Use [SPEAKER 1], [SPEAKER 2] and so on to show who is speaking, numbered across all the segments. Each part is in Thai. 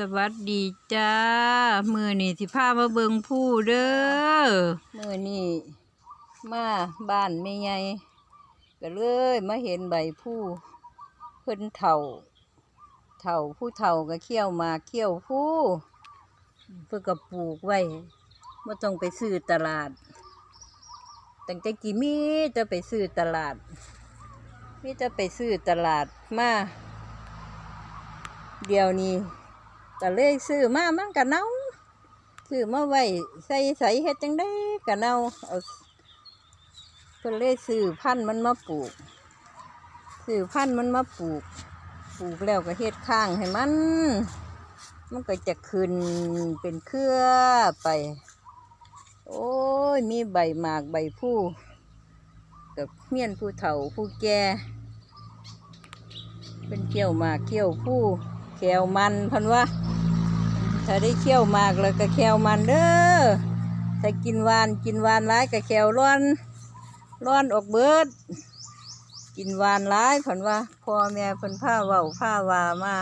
[SPEAKER 1] สวัสดีจ้า มือนี่สิพามาเบิงผู้เด้อ มือนี่มาบ้านไม่ไงก็เลยมาเห็นใบผู้เพิ่นเถ่า เถ่าผู้เถ่าก็เขี้ยวมาเขี้ยวผู้เพื่อก็ปลูกไว้ไม่ต้องไปซื้อตลาดตั้งแต่กี่มีจะไปซื้อตลาดมีจะไปซื้อตลาดมาเดี๋ยวนี้ ก็เลยซื้อมามันก็เน่าซื้อมาไว้ใส่ใส่เฮ็ดจังได้ก็เน่าเอาเพิ่นเลยซื้อพันธุ์มันมาปลูกซื้อพันธุ์มันมาปลูก ปลูกแล้วก็เฮ็ดข้างให้มัน มันก็จะขึ้นเป็นเครือไป โอ้ยมีใบหมากใบผู้กับเมียนผู้เฒ่าผู้แก่เป็นเขี้ยวหมากเขี้ยวผู้ แควมันพันว่าถ้าได้เขี้ยวมากแล้วก็แควมันเด้อถ้ากินหวานกินหวานร้ายก็แควร้อนร้อนออกเบิด กินหวานร้ายพันว่าพ่อแม่เพิ่นผ้าเว้าผ้าวามา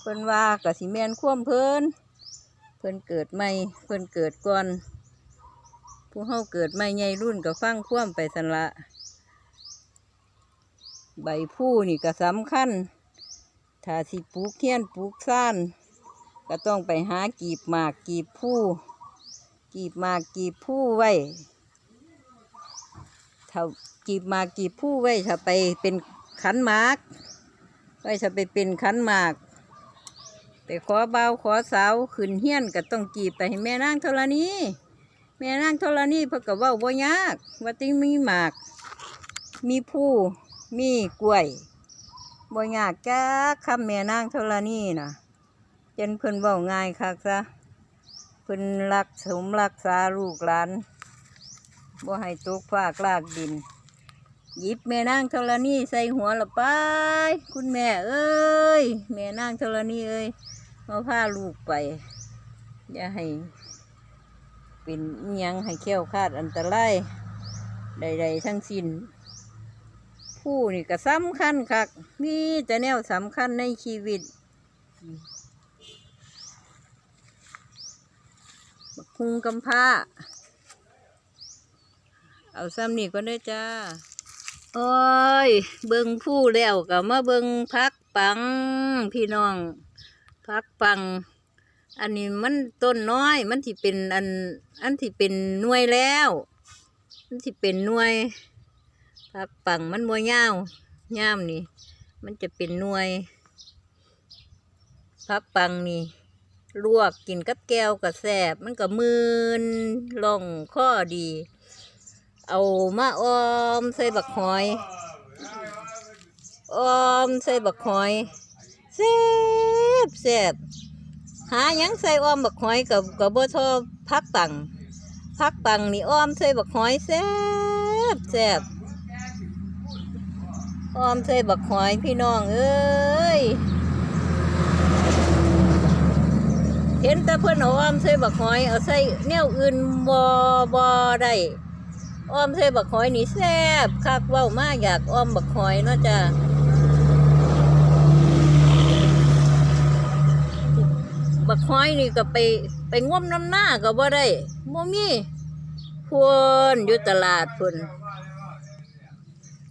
[SPEAKER 1] เพิ่นว่าก็สิแมนคว่มเพิ่นเพิ่นเกิดใหม่เพิ่นเกิดก่อนผู้เฮาเกิดใหม่ใหญ่รุ่นก็ฟังคว่มไปสันละ ใบผู้นี่ก็สำคัญ ถ้าสิปลูกเทียนปลูกซ่าน ก็ต้องไปหากีบหมากกีบผู้ กีบหมากกีบผู้ไว้ถ้ากีบหมากกีบผู้ไว้ถ้าไปเป็นขันหมากไว้ถ้าไปเป็นขันหมากไปขอเบาขอสาวขึ้นเฮียนก็ต้องกีบไปให้แม่นางธรณีแม่นางธรณีเพิ่นก็เว้าบ่ยาก ว่าติมีหมาก มีผู้ มีกล้วยบ่ยากจ้าคำแม่นางธรณีน่ะจนเพิ่นเว้าง่ายคักซะเพิ่นรักสมรักษาลูกหลานบ่ให้ตกฟากลากดิน หยิบแม่นางธรณีใส่หัวละไป คุณแม่เอ้ยแม่นางธรณีเอ้ยมาพาลูกไป อย่าให้ เป็นอิหยังให้เขี้ยวคาดอันตรายใด ๆ ทั้งสิ้น ผู้นี่ก็สำคัญคักมีแต่แนวสำคัญในชีวิตบักคุงกำพร้า เอาซ้ำนี่ก็ได้จ้า โอ้ย เบิงผู้แล้วก็มาเบิงพักปัง พี่น้องพักปัง อันนี้มันต้นน้อย มันที่เป็นอัน อันที่เป็นหน่วยแล้ว มันที่เป็นหน่วย พักปังมันมัวยาวย่ามนี่ มันจะเป็นหน่วยพักปังนี่ลวกกินกับแก้วกับแสบมันก็มืนลองข้อดี เอามาออมใส่บักหอยออมใส่บักหอยแซ่บแซ่บหาหยังใส่ออมบักหอยกับกับบ่ทอพักปังพักปังนี่ออมใส่บักหอยแซ่บแซ่บ ออมใส่บักหอยพี่น้องเอ้ยเห็นแต่เพื่อนเอาออมใส่บักหอยเอาใส่แนวอื่นบ่บ่ได้อ้อมใส่บักหอยนี่แซ่บคักเว้ามาอยากอ้อมบักหอยเนาะจ้ะบักหอยนี่ก็ไปไปง่วมน้ำหน้าก็บ่ได้บ่มีพวนอยู่ตลาดพุ่น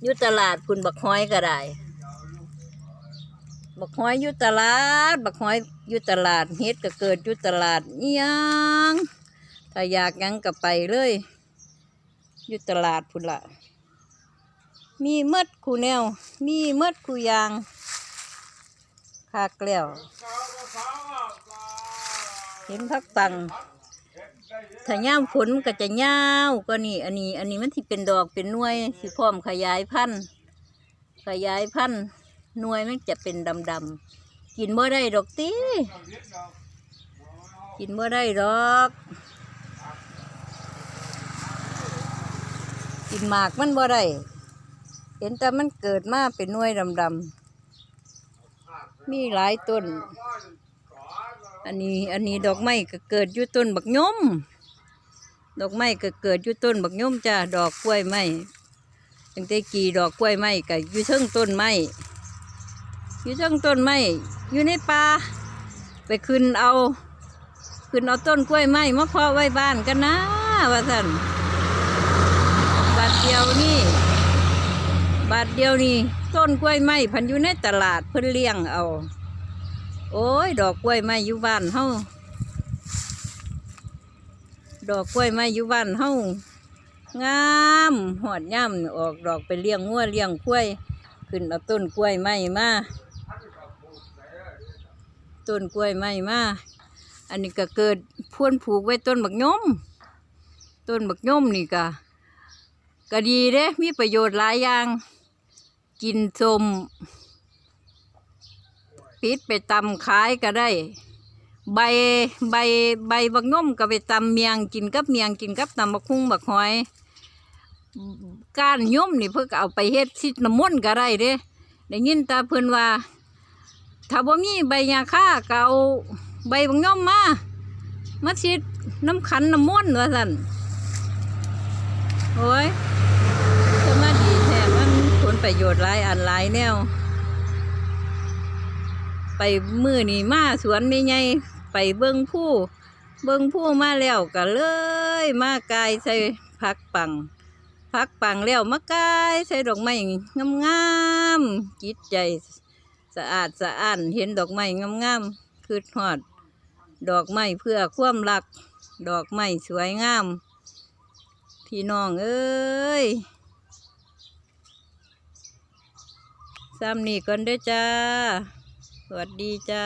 [SPEAKER 1] ยู่ตลาดคุณบักห้อยก็ได้บักห้อยยู่ตลาด บักห้อยยู่ตลาดเฮ็ดก็เกิดยู่ตลาดยังถ้าอยากยังก็ไปเลยยู่ตลาดพุ่นละมีหมดคูแนว มีหมดคูยางคักแล้วเห็นพักตัง ถ้าย่ามฝนมันก็จะยาวก็นี่ อันนี้ อันนี้มันที่เป็นดอกเป็นหน่วยสิพร้อมขยายพันธุ์ขยายพันธุ์หน่วยมันจะเป็นดำดำๆกินบ่ได้ดอกตีกินบ่ได้ดอก กินหมากมันบ่ได้เห็นแต่มันเกิดมาเป็นหน่วยดำดำๆมีหลายต้น อันนี้อันนี้ดอกไม้ก็เกิดอยู่ต้นบักยม ดอกไม้ก็เกิดอยู่ต้นบักยมจ้าดอกกล้วยไม้ตั้งแต่กี่ดอกกล้วยไม้ก็อยู่เทิงต้นไม้อยู่จังต้นไม้อยู่ในป่าไปขึ้นเอา ขึ้นเอาต้นกล้วยไม้มาเพาะไว้บ้านกันนะว่าสันบาทเดียวนี่ บาทเดียวนี่ต้นกล้วยไม้พันอยู่ในตลาดเพิ่นเลี้ยงเอา โอ้ย ดอกกล้วยไม้อยู่บ้านเฮา ดอกกล้วยไม้อยู่บ้านเฮางามหอดย่ำออกดอกไปเลี้ยงงัวเลี้ยงกล้วย ขึ้นเอาต้นกล้วยไม้มาต้นกล้วยไม้มาอันนี้ก็เกิดพ่วนผูกไว้ต้นบักยมต้นบักยมนี่ก็ก็ดีเด้มีประโยชน์หลายอย่าง กินสมปิดไปตำขายก็ได้ ใบใบใบบักยมก็ไปตำเมียงกินกับเมียงกินกับตำบักคุ้งบักหอยก้านยมนี่เพื่อเอาไปเฮ็ดซิดน้ำมนต์ก็ได้เด้ได้ยินตาเพิ่นว่าถ้าบ่มีใบยาค่าก็เอาใบบางย่อมมามาชิดน้ำขันน้ำม้วนว่าสั่นโอ้ยจะมาดีแท้มันผลประโยชน์หลายอันหลายแนวไปมือนี่มาสวนไม่ไง ไปเบิ้งผู้เบิ้งผู้มาแล้วก็เลย มากายใส่พักปังพักปังแล้วมากายใส่ดอกไม้งามๆจิตใจสะอาดสะอ้านเห็นดอกไม้งามๆคือหอด ดอกไม้เพื่อความรัก ดอกไม้สวยงาม พี่น้องเอ้ยซ้ำนี่ก่อนด้อจ้า สวัสดีจ้า